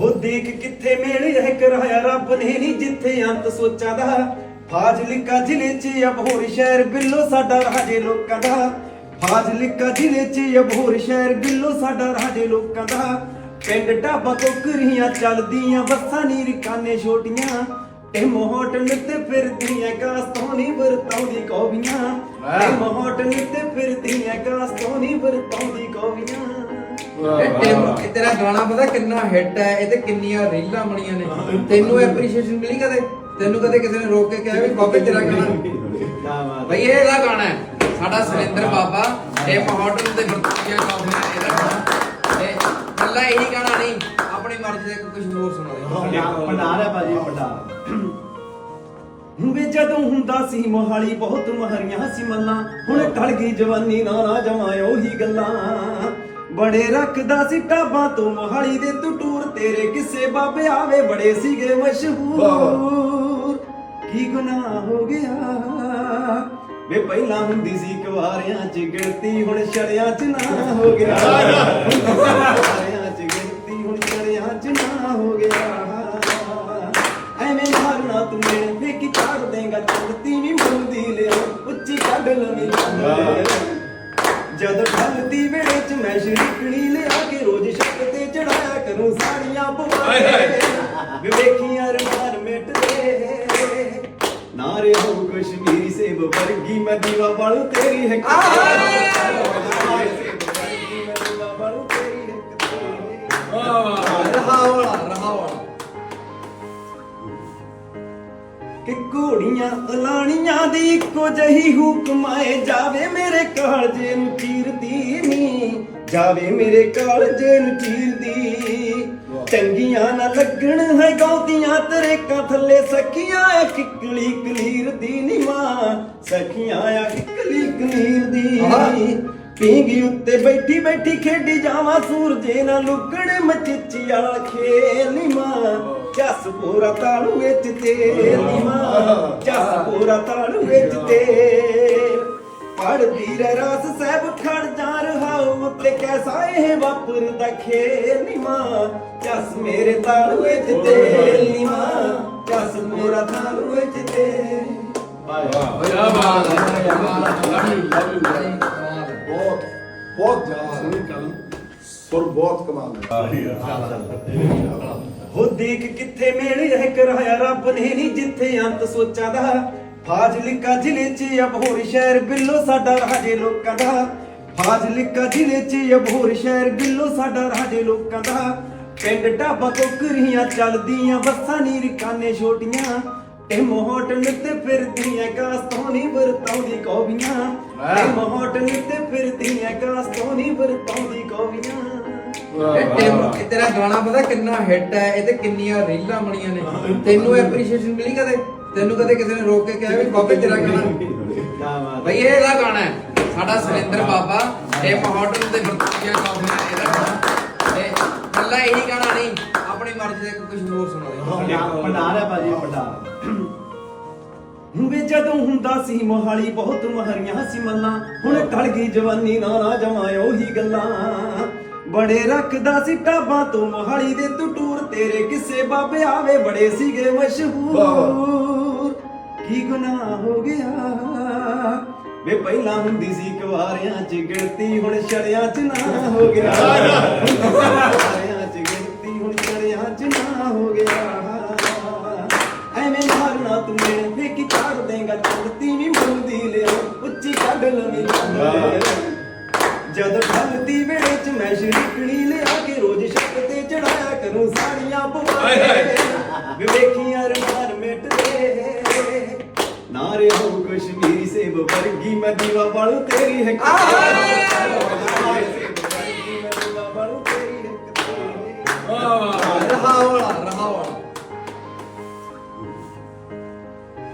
ਹੋ ਦੇਖ ਕਿੱਥੇ ਮੇਲ ਹੈ ਕਰਾਇਆ ਰੱਬ ਨੇ ਨਹੀਂ ਜਿੱਥੇ ਅੰਤ ਸੋਚਾਂ ਦਾ। ਫਾਜ਼ਿਲਕਾ ਜ਼ਿਲ੍ਹੇ 'ਚ ਅਬਹੋਰ ਸ਼ਹਿਰ ਬਿੱਲੋ ਸਾਡਾ ਰਾਜੇ ਲੋਕਾਂ ਦਾ। ਫਾਜ਼ਿਲਕਾ ਜ਼ਿਲ੍ਹੇ 'ਚ ਅਬਹੋਰ ਸ਼ਹਿਰ ਬਿੱਲੋ ਸਾਡਾ ਰਾਜੇ ਲੋਕਾਂ ਦਾ। ਪਿੰਡ ਢਾਬਾ ਕੋਕਰੀਆਂ ਚੱਲਦੀਆਂ, ਬੱਸਾਂ ਨੀ ਰਿਕਾਨੇ ਛੋਟੀਆਂ। ਇਹ ਮੋਹਟਨ ਤੇ ਫਿਰਦੀਆਂ ਕਾਸ ਤੋਂ ਨਹੀਂ ਵਰਤਾਉਂਦੀ ਕੌਵੀਆਂ। ਇਹ ਮੋਹਟਨ ਤੇ ਫਿਰਦੀਆਂ ਕਾਸ ਤੋਂ ਨਹੀਂ ਵਰਤਾਉਂਦੀ ਕੌਵੀਆਂ। ਤੇਰਾ ਗਾਣਾ ਪਤਾ ਕਿੰਨਾ ਹਿੱਟ ਹੈ ਇਹਦੇ ਕਿੰਨੀਆਂ ਰੀਲਾਂ ਬਣੀਆਂ ਨੇ। ਤੈਨੂੰ ਐਪਰੀਸ਼ੀਏਸ਼ਨ ਮਿਲੀ ਕਦੇ? ਤੈਨੂੰ ਕਦੇ ਕਿਸੇ ਨੇ ਰੋਕ ਕੇ ਕਿਹਾ ਵੀ ਬਾਬੇ ਤੇਰਾ ਗਾਣਾ? ਬਈ ਇਹ ਇਹਦਾ ਗਾਣਾ ਹੈ। ਸਾਡਾ ਸੁਰਿੰਦਰ ਬਾਬਾ, ਇਹ ਮਹੌਟਲ ਦੇ ਵਰਤੀਆਂ ਕਾਫੀਆਂ ਇਹਦਾ ਗਾਣਾ। ਇਹ ਕੱਲਾ ਇਹੀ ਗਾਣਾ ਨਹੀਂ, ਆਪਣੀ ਮਰਜ਼ੀ ਦਾ ਕੁਝ ਹੋਰ ਸੁਣਾ ਦੇ। ਭੰਡਾਰ ਹੈ ਭਾਜੀ, ਭੰਡਾਰ। ਵੇ ਜਦੋਂ ਹੁੰਦਾ ਸੀ ਮੋਹਾਲੀ, ਬਹੁਤ ਮਹਰੀਆਂ ਸੀ ਮੱਲਾਂ। ਹੁਣ ਢਲ ਗਈ ਜਵਾਨੀ ਨਾ ਨਾ ਜਮਾਇਓ ਉਹੀ ਗੱਲਾਂ। ਬੜੇ ਰੱਖਦਾ ਸੀ ਟਾਬਾਂ ਤੋਂ ਮੋਹਾਲੀ ਦੇ ਤੂੰ ਟੂਰ, ਤੇਰੇ ਕਿਸੇ ਬਾਬੇ ਆਵੇ ਬੜੇ ਸੀਗੇ ਮਸ਼ਹੂਰ। ਕੀ ਗੁਨਾਹ ਹੋ ਗਿਆ? ਵੇ ਪਹਿਲਾਂ ਹੁੰਦੀ ਸੀ ਕੁਵਾਰਿਆਂ ਚ ਗਿਣਤੀ, ਹੁਣ ਛੜਿਆਂ ਚ ਨਾ ਹੋ ਗਿਆ। ਕੁਵਾਰਿਆਂ ਚ ਗਿਣਤੀ, ਹੁਣ ਛੜਿਆਂ ਚ ਨਾ ਹੋ ਗਿਆ। ਐਵੇਂ ਮਾਰਨਾ ਤੂੰ ਮੇਰੇ ਵੇਖੀ ਚਾੜ ਦੇਗਾ ਚੰਦਤੀ ਵੀ ਮੁੰਦੀ ਲਿਆ ਉੱਚੀ ਕੱਢ ਲਵੀ। ਜਦ ਢਲਦੀ ਵੇਲੇ ਚ ਮੈਂ ਸ਼ਰੀਕਣੀ ਲਿਆ ਕੇ ਰੋਜ਼ ਛੱਤ ਤੇ ਚੜਾਇਆ ਕਰੂੰ ਸਾੜੀਆਂ ਪਵਾ ਕੇ। ਵੇਖੀਆਂ ਰਮਾਨ ਮਿਟਦੇ ਨਾਰੇ ਹੋ ਕਸ਼ਮੀਰੀ ਸੇਬ ਵਰਗੀ ਮੈਂ ਦੀਵਾ ਤੇਰੀ ਹੈ ਰਹਾ ਘੋੜੀਆਂ ਅਲਾਣੀਆਂ ਦੀ ਇੱਕੋ ਜਹੀ ਹੁਕਮਾਏ ਜਾਵੇ ਮੇਰੇ ਕਾਲਜੇ ਨੂੰ ਚੀਰਦੀ ਨੀ ਜਾਵੇ ਮੇਰੇ ਕਾਲਜੇ ਨੂੰ ਚੀਰਦੀ। ਚੰਗੀਆਂ ਨਾ ਲੱਗਣ ਹੈ ਗਾਉਂਦੀਆਂ ਤਰੇਕਾਂ ਥੱਲੇ ਸਖੀਆਂ ਆ ਕਿਕਲੀ ਕਲੀਰ ਦੀ ਨੀ ਮਾਂ। ਸਖੀਆਂ ਆ ਕਿਕਲੀ ਕਲੀਰ ਦੀ। ਪੀਂਗੀ ਉੱਤੇ ਬੈਠੀ ਬੈਠੀ ਖੇਡੀ ਜਾਵਾਂ ਸੂਰਜੇ ਨਾ ਲੁਕਣ ਮਚਿੱਚੀ ਵਾਲਾ ਖੇਲ ਨੀ ਮਾਂ। ਜਸ ਪੂਰਾ ਤਾਲੂ ਵਿੱਚ ਤੇਲ ਮਾਂ ਜਸ ਪੂਰਾ ਤਾਲੂ ਵਿੱਚ ਤੇਲ ਪੜਦੀ ਰਹਿ ਰਸ ਸਹਿਬ ਖੜ ਜਾ ਰਹਾ ਉੱਤੇ ਕੈਸਾ ਇਹ ਵਾਪਰਦਾ ਖੇਲ ਨੀ ਮਾਂ ਜਸ ਮੇਰੇ ਤਾਲੂ ਵਿੱਚ ਤੇਲ ਮਾਂ ਜਸ ਪੂਰਾ ਤਾਲੂ ਵਿੱਚ ਤੇਲ ਕਿਆ ਬਾਤ ਹੈ ਕਿਆ ਬਾਤ ਹੈ ਬਹੁਤ ਬਹੁਤ ਸੋਹਣੀ ਕਲਮ ਸੁਰ ਬਹੁਤ ਕਮਾਲ ਹੈ ਹੋ ਦੇਖ ਕਿੱਥੇ ਮੇਲ ਹੈ ਕਰਾਇਆ ਰੱਬ ਨੇ ਨਹੀਂ ਜਿੱਥੇ ਅੰਤ ਸੋਚਾਂ ਦਾ। ਫਾਜ਼ਿਲਕਾ ਜ਼ਿਲ੍ਹੇ 'ਚ ਅਬਹੋਰ ਸ਼ਹਿਰ ਬਿੱਲੋ ਸਾਡਾ ਰਾਜੇ ਲੋਕਾਂ ਦਾ। ਫਾਜ਼ਿਲਕਾ ਜ਼ਿਲ੍ਹੇ 'ਚ ਅਬਹੋਰ ਸ਼ਹਿਰ ਬਿੱਲੋ ਸਾਡਾ ਰਾਜੇ ਲੋਕਾਂ ਦਾ। ਪਿੰਡ ਢਾਬਾ ਕੋਕਰੀਆਂ ਚੱਲਦੀਆਂ ਬੱਸਾਂ ਨੀ ਰਿਕਾਨੇ ਛੋਟੀਆਂ। ਇਹ ਮੋਹਟਨ ਤੇ ਫਿਰਦੀਆਂ ਕਾਸ ਤੋਂ ਨਹੀਂ ਵਰਤਾਉਂਦੀ ਕੌਵੀਆਂ। ਇਹ ਮੋਹਟਨ ਤੇ ਫਿਰਦੀਆਂ ਕਾਸ ਤੋਂ ਨਹੀਂ ਵਰਤਾਉਂਦੀ ਕੌਵੀਆਂ। ਇਹ ਇਹ ਤੇਰਾ ਗਾਣਾ ਪਤਾ ਕਿੰਨਾ ਹਿੱਟ ਹੈ ਇਹਦੇ ਕਿੰਨੀਆਂ ਰੀਲਾਂ ਬਣੀਆਂ ਨੇ। ਤੈਨੂੰ ਐਪਰੀਸ਼ੀਏਸ਼ਨ ਮਿਲੀ ਕਦੇ? ਤੈਨੂੰ ਕਦੇ ਕਿਸੇ ਨੇ ਰੋਕ ਕੇ ਕਿਹਾ ਵੀ ਬਾਬੇ ਤੇਰਾ ਗਾਣਾ? ਬਈ ਇਹ ਇਹਦਾ ਗਾਣਾ ਹੈ। ਸਾਡਾ ਸੁਰਿੰਦਰ ਬਾਬਾ ਇਹ ਮਹੌਟਲ ਦੇ ਵਰਤੀਆਂ ਕਾਫੀਆਂ ਇਹਦਾ ਗਾਣਾ। ਇਹ ਕੱਲਾ ਇਹੀ ਗਾਣਾ ਨਹੀਂ ਆਪਣੀ ਮਰਜ਼ੀ ਦਾ ਕੁਝ ਹੋਰ ਸੁਣਾ ਦੇ। ਭੰਡਾਰ ਹੈ ਭਾਜੀ ਭੰਡਾਰ। ਵੇ ਜਦੋਂ ਹੁੰਦਾ ਸੀ ਮੋਹਾਲੀ ਬਹੁਤ ਮਹਰੀਆਂ ਸੀ ਮੱਲਾਂ। ਹੁਣ ਢਲ ਗਈ ਜਵਾਨੀ ਨਾ ਨਾ ਜਮਾਇਓ ਉਹੀ ਗੱਲਾਂ। ਬੜੇ ਰੱਖਦਾ ਸੀ ਟਾਬਾਂ ਤੋਂ ਮੋਹਾਲੀ ਦੇ ਤੂੰ ਟੂਰ। ਤੇਰੇ ਕਿਸੇ ਬਾਬੇ ਆਵੇ, ਬੜੇ ਸੀਗੇ ਮਸ਼ਹੂਰ। ਕੀ ਗੁਨਾਹ ਹੋ ਗਿਆ? ਵੇ ਪਹਿਲਾਂ ਹੁੰਦੀ ਸੀ ਕੁਵਾਰਿਆਂ ਚ ਗਿਣਤੀ, ਹੁਣ ਛੜਿਆਂ ਚ ਨਾ ਹੋ ਗਿਆ। ਕੁਵਾਰਿਆਂ ਚ ਗਿਣਤੀ, ਹੁਣ ਛੜਿਆਂ ਚ ਨਾ ਹੋ ਗਿਆ। ਐਵੇਂ ਮਾਰਨਾ ਤੂੰ ਮੇਰੇ ਵੇਖੀ ਚਾੜ ਦੇਗਾ ਚੰਦਤੀ ਵੀ ਮੁੰਦੀ ਲਿਆ ਉੱਚੀ ਕੱਢ ਲਵੀ। ਜਦ ਢਲਦੀ ਵੇਲੇ ਮੈਂ ਸ਼ਰੀਕਣੀ ਲਿਆ ਕੇ ਰੋਜ਼ ਛੱਤ ਤੇ ਚੜਾਇਆ ਕਰੂੰ ਸਾੜੀਆਂ ਪਵਾ ਕੇ ਵੇਖੀਆਂ ਰਮਾਨ ਮਿਟਦੇ ਨਾਰੇ ਹੋ ਕਸ਼ਮੀਰੀ ਸੇਬ ਵਰਗੀ ਮੈਂ ਦੀਵਾ ਵਾਲੂ ਤੇਰੀ ਹੈ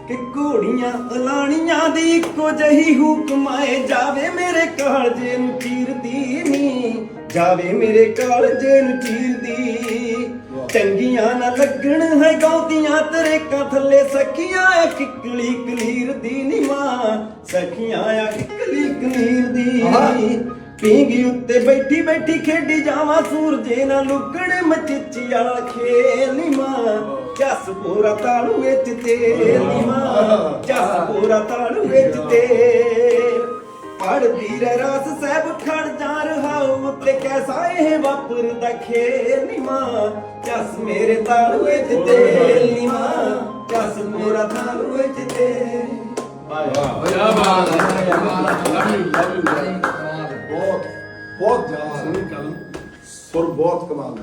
ਕਿ ਘੋੜੀਆਂ ਅਲਾਣੀਆਂ ਦੀ ਇੱਕੋ ਜਹੀ ਹੁਕਮਾਏ ਜਾਵੇ ਮੇਰੇ ਕਾਲਜੇ ਨੂੰ ਚੀਰਦੀ ਨੀ ਜਾਵੇ ਮੇਰੇ ਕਾਲਜੇ ਨੂੰ ਚੀਰਦੀ ਚੰਗੀਆਂ ਨਾ ਲੱਗਣ ਹੈ ਗਾਉਂਦੀਆਂ ਤਰੇਕਾਂ ਥੱਲੇ ਸਖੀਆਂ ਆ ਕਿਕਲੀ ਕਲੀਰ ਦੀ ਨੀ ਮਾਂ ਸਖੀਆਂ ਆ ਕਿਕਲੀ ਕਲੀਰ ਦੀ। ਪੀਂਗੀ ਉੱਤੇ ਬੈਠੀ ਬੈਠੀ ਖੇਡੀ ਜਾਵਾਂ ਸੂਰਜੇ ਨਾਲ ਲੁਕਣ ਮਚਿੱਚੀ ਵਾਲਾ ਖੇਲ ਨੀ ਮਾਂ ਜਸ ਪੂਰਾ ਤਾਲੂ ਵਿੱਚ ਨੀ ਮਾਂ ਜਸ ਪੂਰਾ ਤਾਲੂ ਵਿੱਚ ਤੇਲ ਪੜਦੀ ਰਹਿ ਰਸ ਸਹਿਬ ਖੜ ਜਾ ਕੈਸਾ ਇਹ ਵਾਪਰਦਾ ਖੇਲ ਨੀ ਮਾਂ ਮੇਰੇ ਤਾਲੂ ਵਿੱਚ ਤੇਲ ਨੀ ਮਾਂ ਜਸ ਪੂਰਾ ਤਾਲੂ ਵਿੱਚ ਤੇਲ ਵਾਹ ਬਾਤ ਹੈ ਲਵ ਯੂ ਲਵ ਯੂ ਬਹੁਤ ਬਹੁਤ ਜ਼ਿਆਦਾ ਸੋਹਣੀ ਕਲਮ ਸੁਰ ਬਹੁਤ ਕਮਾਲ ਦਾ